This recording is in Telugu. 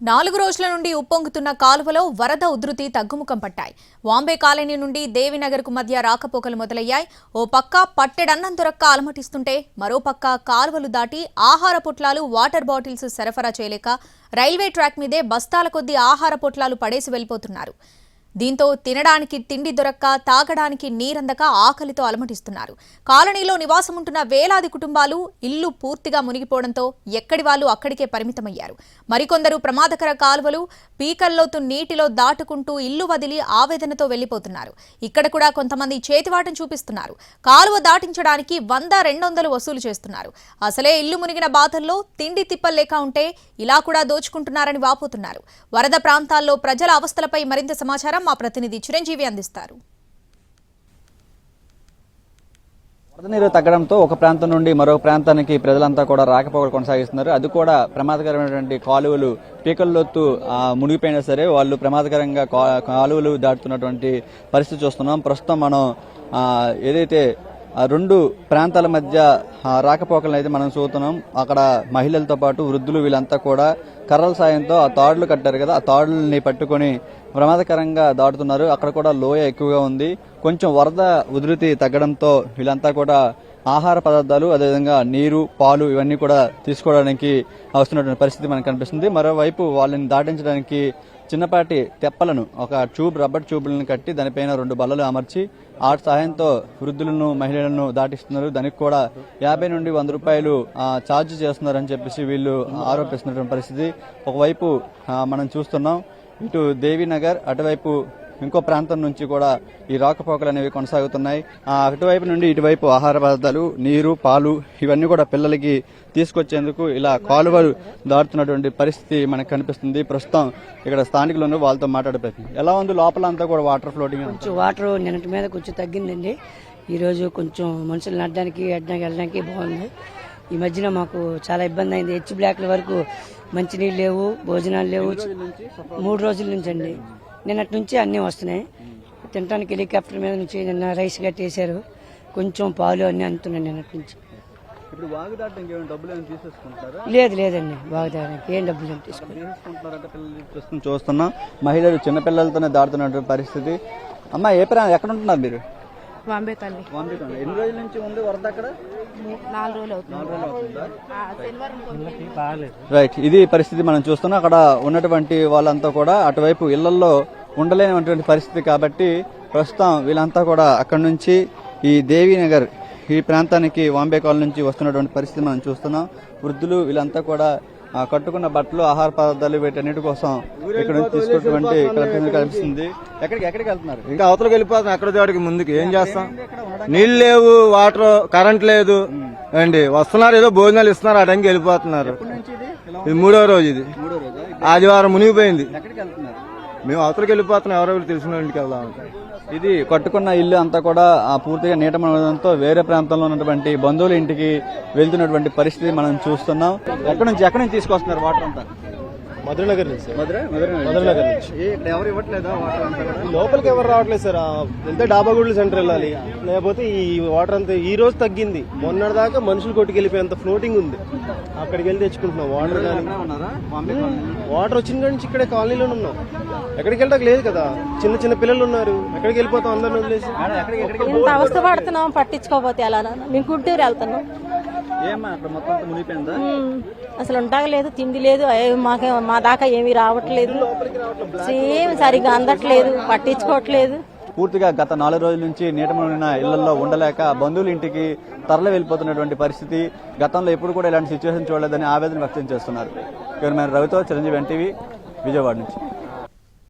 నాలుగు రోజుల నుండి ఉప్పొంగుతున్న కాలువలో వరద ఉధృతి తగ్గుముఖం పట్టాయి. వాంబే కాలనీ నుండి దేవినగర్కు మధ్య రాకపోకలు మొదలయ్యాయి. ఓ పక్క పట్టెడన్నం దొరక్క అలమటిస్తుంటే మరో పక్క కాలువలు దాటి ఆహార పొట్లాలు వాటర్ బాటిల్స్ సరఫరా చేయలేక రైల్వే ట్రాక్ మీదే బస్తాల కొద్దీ ఆహార పొట్లాలు పడేసి వెళ్ళిపోతున్నారు. దీంతో తినడానికి తిండి దొరక్క తాగడానికి నీరందక ఆకలితో అలమటిస్తున్నారు. కాలనీలో నివాసముంటున్న వేలాది కుటుంబాలు ఇల్లు పూర్తిగా మునిగిపోవడంతో ఎక్కడి వాళ్ళు అక్కడికే పరిమితమయ్యారు. మరికొందరు ప్రమాదకర కాలువలు పీకల్లోతు నీటిలో దాటుకుంటూ ఇల్లు వదిలి ఆవేదనతో వెళ్ళిపోతున్నారు ఇక్కడ కూడా కొంతమంది చేతివాటం చూపిస్తున్నారు. కాలువ దాటించడానికి వంద రెండొందలు వసూలు చేస్తున్నారు. అసలే ఇల్లు మునిగిన బాధల్లో తిండి తిప్పలేక ఉంటే ఇలా కూడా దోచుకుంటున్నారని వాపోతున్నారు. వరద ప్రాంతాల్లో ప్రజల అవస్థలపై మరింత సమాచారం మా ప్రతినిధి చిరంజీవి అందిస్తారు. వరద నీరు తగ్గడంతో ఒక ప్రాంతం నుండి మరో ప్రాంతానికి ప్రజలంతా కూడా రాకపోకలు కొనసాగిస్తున్నారు. అది కూడా ప్రమాదకరమైనటువంటి కాలువలు పీకల్లోత్తు మునిగిపోయినా సరే వాళ్ళు ప్రమాదకరంగా కాలువలు దాటుతున్నటువంటి పరిస్థితి చూస్తున్నాం. ప్రస్తుతం మనం ఏదైతే రెండు ప్రాంతాల మధ్య రాకపోకలను అయితే మనం చూస్తున్నాం. అక్కడ మహిళలతో పాటు వృద్ధులు వీళ్ళంతా కూడా కర్రల సాయంతో ఆ తాడులు కట్టారు కదా ఆ తాడుల్ని పట్టుకొని ప్రమాదకరంగా దాటుతున్నారు. అక్కడ కూడా లోయ ఎక్కువగా ఉంది. కొంచెం వరద ఉధృతి తగ్గడంతో వీళ్ళంతా కూడా ఆహార పదార్థాలు అదేవిధంగా నీరు పాలు ఇవన్నీ కూడా తీసుకోవడానికి వస్తున్నటువంటి పరిస్థితి మనకు కనిపిస్తుంది. మరోవైపు వాళ్ళని దాటించడానికి చిన్నపాటి తెప్పలను ఒక ట్యూబ్ రబ్బర్ ట్యూబ్లను కట్టి దానిపైన రెండు బల్లలు అమర్చి ఆ సహాయంతో వృద్ధులను మహిళలను దాటిస్తున్నారు. దానికి కూడా యాభై నుండి వంద రూపాయలు ఛార్జ్ చేస్తున్నారని చెప్పేసి వీళ్ళు ఆరోపిస్తున్నటువంటి పరిస్థితి. ఒకవైపు మనం చూస్తున్నాం ఇటు దేవీనగర్ అటువైపు ఇంకో ప్రాంతం నుంచి కూడా ఈ రాకపోకలు అనేవి కొనసాగుతున్నాయి. ఆ అటువైపు నుండి ఇటువైపు ఆహార పదార్థాలు నీరు పాలు ఇవన్నీ కూడా పిల్లలకి తీసుకొచ్చేందుకు ఇలా కాలువలు దాటుతున్నటువంటి పరిస్థితి మనకు కనిపిస్తుంది. ప్రస్తుతం ఇక్కడ స్థానికులు ఉన్నారు, వాళ్ళతో మాట్లాడే ప్రయత్నం ఎలా ఉంది లోపల అంతా కూడా వాటర్ ఫ్లోటింగ్ కొంచెం వాటర్ నిన్నటి మీద కొంచెం తగ్గిందండి. ఈరోజు కొంచెం మనుషులు నడడానికి అడ్డానికి వెళ్ళడానికి బాగుంది. ఈ మధ్యన మాకు చాలా ఇబ్బంది అయింది. హెచ్ బ్లాక్ల వరకు మంచినీళ్ళు లేవు భోజనాలు లేవు. మూడు రోజుల నుంచి అండి. నిన్నటి నుంచి అన్నీ వస్తున్నాయి. తినడానికి హెలికాప్టర్ మీద నుంచి నిన్న రైస్ కట్టేశారు. కొంచెం పాలు అన్నీ అందుతున్నాయి నిన్నటి నుంచి. ఇప్పుడు వాగు దాటడానికి ఏమైనా డబ్బులు ఏమైనా తీసేసుకుంటారా లేదు లేదండి. బాగా ఏం డబ్బులు ఏం తీసుకోండి తీసుకుంటున్నారంటే పిల్లలు? ప్రస్తుతం చూస్తున్నాం. మహిళలు చిన్నపిల్లలతోనే దాటుతున్నటువంటి పరిస్థితి. అమ్మా ఏ ప్రా ఎక్కడ ఉంటున్నారు మీరు? తల్లి. ఎన్ని రోజుల నుంచి ఉంది వరద అక్కడ? నాలుగు రోజులు అవుతుంది. ఆ, శనివారం కొంచెం రైట్ ఇది పరిస్థితి మనం చూస్తున్నాం. అక్కడ ఉన్నటువంటి వాళ్ళంతా కూడా అటువైపు ఇళ్ళలో ఉండలేనటువంటి పరిస్థితి కాబట్టి ప్రస్తుతం వీళ్ళంతా కూడా అక్కడ నుంచి ఈ దేవీనగర్ ఈ ప్రాంతానికి వాంబే కాలనీ నుంచి వస్తున్నటువంటి పరిస్థితి మనం చూస్తున్నాం. వృద్ధులు వీళ్ళంతా కూడా కట్టుకున్న బట్టలు ఆహార పదార్థాలు వీటన్నిటి కోసం ఇక్కడ నుంచి తీసుకున్నటువంటి కనిపి- కనిపిస్తుంది ఎక్కడికి ఎక్కడికి వెళ్తున్నారు? ఇంకా అవతలకి వెళ్ళిపోతాం ఎక్కడ చోటికి ముందుకి. ఏం చేస్తాం? నీళ్ళు లేవు వాటర్ కరెంట్ లేదు. అండి వస్తున్నారు ఏదో భోజనాలు ఇస్తున్నారు ఆ టైంకి వెళ్ళిపోతున్నారు ఇది? మూడో రోజు ఇది. ఆదివారం మునిగిపోయింది. మేము అవతలకి వెళ్ళిపోతున్నాం ఎవరెవరు తెలిసిన ఇంటికి వెళ్దాం ఇది కట్టుకున్న ఇల్లు అంతా కూడా ఆ, పూర్తిగా నీట మునగడంతో వేరే ప్రాంతంలో ఉన్నటువంటి బంధువుల ఇంటికి వెళ్తున్నటువంటి పరిస్థితి మనం చూస్తున్నాం. ఎక్కడి నుంచి ఎక్కడి నుంచి తీసుకొస్తున్నారు వాటర్ అంతా? మధురనగర్ నుంచి. మధుర మధురనగర్ నుంచి. ఇక్కడ ఎవరు ఇవ్వట్లేదా వాటర్ అంతా కూడా? లోపలికి ఎవరు రావట్లేదు సార్. వెళ్తే డాబాగూడలు సెంటర్ వెళ్ళాలి. లేకపోతే ఈ వాటర్ అంతా ఈ రోజు తగ్గింది. మొన్నటి దాకా మనుషులు కొట్టుకెళ్ళిపోయేంత ఫ్లోటింగ్ ఉంది. అక్కడికి వెళ్ళి తెచ్చుకుంటున్నాం. వాటర్ కానీ? వాటర్ వచ్చిన కాడి నుంచి ఇక్కడే కాలనీలోనే ఉన్నాం. ఎక్కడికి వెళ్ళడానికి లేదు కదా. చిన్న చిన్న పిల్లలు ఉన్నారు. ఎక్కడికి వెళ్ళిపోతాం అందరిని వదిలేసి. ఎంత అవస్థ పడుతున్నాం పట్టించుకోకపోతే ఎలా? మేము గుంటూరు వెళ్తున్నాం. ఏమ్మా అక్కడ మొత్తం మునిగిపోయిందా? అసలు ఉండగలేదు తిండి లేదు మాకే మా దాకా ఏమీ రావట్లేదు. సేమ్ సరిగా అందట్లేదు పట్టించుకోవట్లేదు. పూర్తిగా గత నాలుగు రోజుల నుంచి నీటమున్న ఇళ్ళలో ఉండలేక బంధువుల ఇంటికి తరలి వెళ్ళిపోతున్నటువంటి పరిస్థితి గతంలో ఎప్పుడు కూడా ఇలాంటి సిచ్యువేషన్ చూడలేదని ఆవేదన వ్యక్తం చేస్తున్నారు. కెమెరామెన్ రవితో చిరంజీవి ఎన్టీవీ విజయవాడ నుంచి.